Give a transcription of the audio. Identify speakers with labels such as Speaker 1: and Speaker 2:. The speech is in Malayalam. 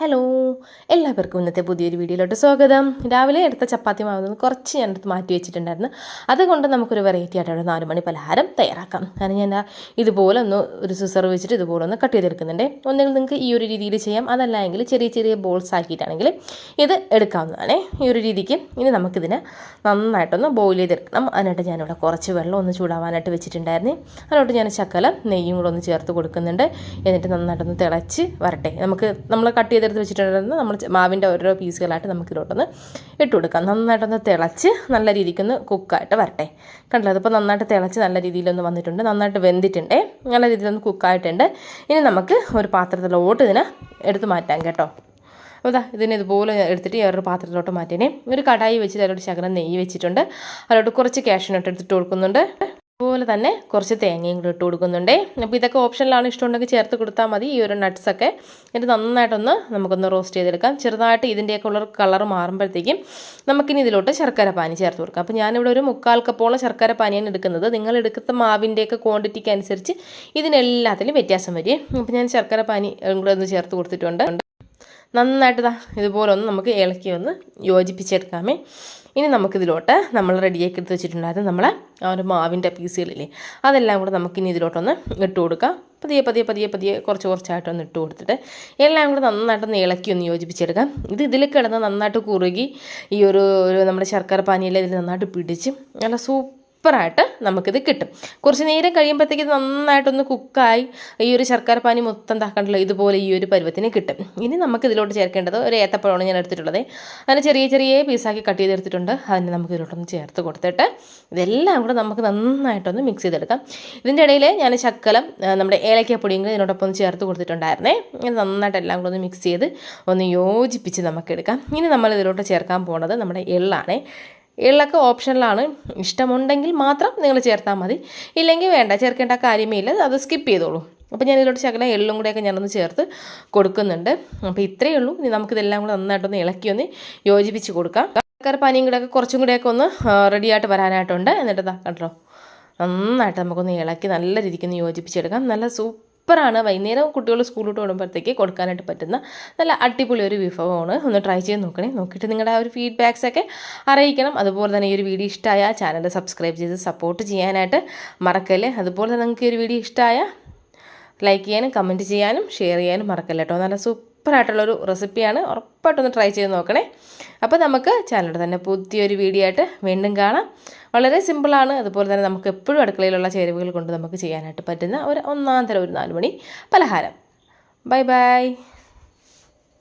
Speaker 1: ഹലോ എല്ലാവർക്കും ഇന്നത്തെ പുതിയൊരു വീഡിയോയിലോട്ട് സ്വാഗതം. രാവിലെ എടുത്ത ചപ്പാത്തി മാവുന്നത് കുറച്ച് ഞാൻ എടുത്ത് മാറ്റി വെച്ചിട്ടുണ്ടായിരുന്നു. അതുകൊണ്ട് നമുക്കൊരു വെറൈറ്റി ആയിട്ട് ഒരു നാല് മണി പലഹാരം തയ്യാറാക്കാം. കാരണം ഞാൻ ഇതുപോലെ ഒന്ന് ഒരു സിസർ വെച്ചിട്ട് ഇതുപോലെ ഒന്ന് കട്ട് ചെയ്തെടുക്കുന്നുണ്ട്. ഒന്നെങ്കിൽ നിങ്ങൾക്ക് ഈ ഒരു രീതിയിൽ ചെയ്യാം. അതല്ല എങ്കിൽ ചെറിയ ചെറിയ ബോൾസ് ആക്കിയിട്ടാണെങ്കിൽ ഇത് എടുക്കാവുന്നതാണ്. ഈ ഒരു രീതിക്ക് ഇനി നമുക്കിതിനെ നന്നായിട്ടൊന്ന് ബോയിൽ ചെയ്തെടുക്കണം. അതിനായിട്ട് ഞാനിവിടെ കുറച്ച് വെള്ളം ഒന്ന് ചൂടാവാനായിട്ട് വെച്ചിട്ടുണ്ടായിരുന്നു. അതിനോട്ട് ഞാൻ ശക്കല നെയ്യും കൂടെ ഒന്ന് ചേർത്ത് കൊടുക്കുന്നുണ്ട്. എന്നിട്ട് നന്നായിട്ടൊന്ന് തിളച്ച് വരട്ടെ. നമുക്ക് നമ്മൾ കട്ട് ചെയ്തെടുത്ത് വെച്ചിട്ടുണ്ടെന്ന് നമ്മൾ മാവിന്റെ ഓരോ പീസുകളായിട്ട് നമുക്ക് ഇതിലോട്ടൊന്ന് ഇട്ട് കൊടുക്കാം. നന്നായിട്ടൊന്ന് തിളച്ച് നല്ല രീതിക്കൊന്ന് കുക്കായിട്ട് വരട്ടെ. കണ്ടല്ലോ അതിപ്പോൾ നന്നായിട്ട് തിളച്ച് നല്ല രീതിയിലൊന്ന് വന്നിട്ടുണ്ട്. നന്നായിട്ട് വെന്തിട്ടുണ്ട്. നല്ല രീതിയിലൊന്ന് കുക്കായിട്ടുണ്ട്. ഇനി നമുക്ക് ഒരു പാത്രത്തിലോട്ട് ഇതിനെ എടുത്ത് മാറ്റാം കേട്ടോ. അപ്പോൾ ഇതാ ഇതിനെ ഇതുപോലെ എടുത്തിട്ട് വേറൊരു പാത്രത്തിലോട്ട് മാറ്റിനെ ഒരു കടായി വെച്ചിട്ട് അതിലോട്ട് ശകലം നെയ്യ് വെച്ചിട്ടുണ്ട്. അതിലോട്ട് കുറച്ച് ക്യാഷിനോട്ട് എടുത്തിട്ട് കൊടുക്കുന്നുണ്ട്. അതുപോലെ തന്നെ കുറച്ച് തേങ്ങയും കൂടി ഇട്ട് കൊടുക്കുന്നുണ്ട്. അപ്പോൾ ഇതൊക്കെ ഓപ്ഷനിലാണ് ഇഷ്ടമുണ്ടെങ്കിൽ ചേർത്ത് കൊടുത്താൽ മതി. ഈ ഒരു നട്ട്സൊക്കെ എന്നിട്ട് നന്നായിട്ടൊന്ന് നമുക്കൊന്ന് റോസ്റ്റ് ചെയ്തെടുക്കാം. ചെറുതായിട്ട് ഇതിന്റെയൊക്കെ ഉള്ള കളർ മാറുമ്പോഴത്തേക്കും നമുക്കിനി ഇതിലോട്ട് ശർക്കര പാനി ചേർത്ത് കൊടുക്കാം. അപ്പോൾ ഞാനിവിടെ ഒരു മുക്കാൽ കപ്പോളം ശർക്കര പാനിയാണ് എടുക്കുന്നത്. നിങ്ങൾ എടുക്കുന്ന മാവിന്റെയൊക്കെ ക്വാണ്ടിറ്റിക്ക് അനുസരിച്ച് ഇതിനെല്ലാത്തിലും വ്യത്യാസം വരും. അപ്പോൾ ഞാൻ ശർക്കര പാനി കൂടെ ഒന്ന് ചേർത്ത് കൊടുത്തിട്ടുണ്ട്. നന്നായിട്ട് ദാ ഇതുപോലെ ഒന്ന് നമുക്ക് ഇളക്കി ഒന്ന് യോജിപ്പിച്ചെടുക്കാമേ. ഇനി നമുക്കിതിലോട്ട് നമ്മൾ റെഡിയാക്കി എടുത്ത് വെച്ചിട്ടുണ്ടായിരുന്നു നമ്മളെ ആ ഒരു മാവിന്റെ പീസുകളില്ലേ അതെല്ലാം കൂടെ നമുക്കിനി ഇതിലോട്ടൊന്ന് ഇട്ട് കൊടുക്കാം. പതിയെ പതിയെ പതിയെ പതിയെ കുറച്ച് കുറച്ചായിട്ടൊന്ന് ഇട്ട് കൊടുത്തിട്ട് എല്ലാം കൂടെ നന്നായിട്ടൊന്ന് ഇളക്കി ഒന്ന് യോജിപ്പിച്ചെടുക്കാം. ഇത് ഇതിൽ കിടന്ന് നന്നായിട്ട് കുറുകി ഈ ഒരു നമ്മുടെ ശർക്കര പാനിയിൽ ഇതിൽ നന്നായിട്ട് പിടിച്ച് നല്ല സൂപ്പർ സൂപ്പറായിട്ട് നമുക്കിത് കിട്ടും. കുറച്ച് നേരം കഴിയുമ്പോഴത്തേക്ക് ഇത് നന്നായിട്ടൊന്ന് കുക്കായി ഈ ഒരു ശർക്കര പാനി മൊത്തം താക്കണ്ടല്ലോ ഇതുപോലെ ഈ ഒരു പരുവത്തിന് കിട്ടും. ഇനി നമുക്ക് ഇതിലോട്ട് ചേർക്കേണ്ടത് ഒരു ഏത്തപ്പഴമാണ് ഞാൻ എടുത്തിട്ടുള്ളത്. അതിന് ചെറിയ ചെറിയ പീസാക്കി കട്ട് ചെയ്തെടുത്തിട്ടുണ്ട്. അതിന് നമുക്ക് ഇതിലോട്ടൊന്ന് ചേർത്ത് കൊടുത്തിട്ട് ഇതെല്ലാം കൂടെ നമുക്ക് നന്നായിട്ടൊന്ന് മിക്സ് ചെയ്തെടുക്കാം. ഇതിന്റെ ഇടയിൽ ഞാൻ ശക്കലം നമ്മുടെ ഏലക്കപ്പൊടിയും കൂടി ഇതിനോടൊപ്പം ഒന്ന് ചേർത്ത് കൊടുത്തിട്ടുണ്ടായിരുന്നേ. ഇങ്ങനെ നന്നായിട്ട് എല്ലാം കൂടെ ഒന്ന് മിക്സ് ചെയ്ത് ഒന്ന് യോജിപ്പിച്ച് നമുക്ക് എടുക്കാം ഇനി നമ്മൾ ഇതിലോട്ട് ചേർക്കാൻ പോകുന്നത് നമ്മുടെ എള്ളാണേ. എള്ളൊക്കെ ഓപ്ഷനിലാണ്. ഇഷ്ടമുണ്ടെങ്കിൽ മാത്രം നിങ്ങൾ ചേർത്താൽ മതി. ഇല്ലെങ്കിൽ വേണ്ട ചേർക്കേണ്ട കാര്യമേ ഇല്ല. അത് സ്കിപ്പ് ചെയ്തോളൂ. അപ്പോൾ ഞാൻ ഇതിലോട്ട് ശകലം എള്ളും കൂടെയൊക്കെ ഞാനൊന്ന് ചേർത്ത് കൊടുക്കുന്നുണ്ട്. അപ്പോൾ ഇത്രയേ ഉള്ളൂ. ഇനി നമുക്കിതെല്ലാം കൂടെ നന്നായിട്ടൊന്ന് ഇളക്കി ഒന്ന് യോജിപ്പിച്ച് കൊടുക്കാം. ശർക്കര പനിയും കൂടെയൊക്കെ കുറച്ചും കൂടെയൊക്കെ ഒന്ന് റെഡിയായിട്ട് വരാനായിട്ടുണ്ട്. എന്നിട്ട് കണ്ടോ? നന്നായിട്ട് നമുക്കൊന്ന് ഇളക്കി നല്ല രീതിക്ക് ഒന്ന് യോജിപ്പിച്ചെടുക്കാം. നല്ല സൂപ്പർ സൂപ്പറാണ്. വൈകുന്നേരം കുട്ടികൾ സ്കൂളിലോട്ട് വിടുമ്പോഴത്തേക്ക് കൊടുക്കാനായിട്ട് പറ്റുന്ന നല്ല അടിപൊളി ഒരു വിഭവമാണ്. ഒന്ന് ട്രൈ ചെയ്ത് നോക്കണേ. നോക്കിയിട്ട് നിങ്ങളുടെ ആ ഒരു ഫീഡ്ബാക്സ് ഒക്കെ അറിയിക്കണം. അതുപോലെ തന്നെ ഈ ഒരു വീഡിയോ ഇഷ്ടമായ ചാനൽ സബ്സ്ക്രൈബ് ചെയ്ത് സപ്പോർട്ട് ചെയ്യാനായിട്ട് മറക്കല്ലേ? അതുപോലെ തന്നെ നിങ്ങൾക്ക് ഈ ഒരു വീഡിയോ ഇഷ്ടമായ ലൈക്ക് ചെയ്യാനും കമന്റ് ചെയ്യാനും ഷെയർ ചെയ്യാനും മറക്കല്ല കേട്ടോ നല്ല സൂപ്പറായിട്ടുള്ളൊരു റെസിപ്പിയാണ് ഉറപ്പായിട്ടൊന്ന് ട്രൈ ചെയ്ത് നോക്കണേ. അപ്പോൾ നമുക്ക് ചാനലിൽ തന്നെ പുതിയൊരു വീഡിയോ ആയിട്ട് വീണ്ടും കാണാം. വളരെ സിമ്പിളാണ് അതുപോലെ തന്നെ നമുക്ക് എപ്പോഴും അടുക്കളയിലുള്ള ചേരുവകൾ കൊണ്ട് നമുക്ക് ചെയ്യാനായിട്ട് പറ്റുന്ന ഒരു ഒന്നാം തരം ഒരു നാലുമണി പലഹാരം. Bye bye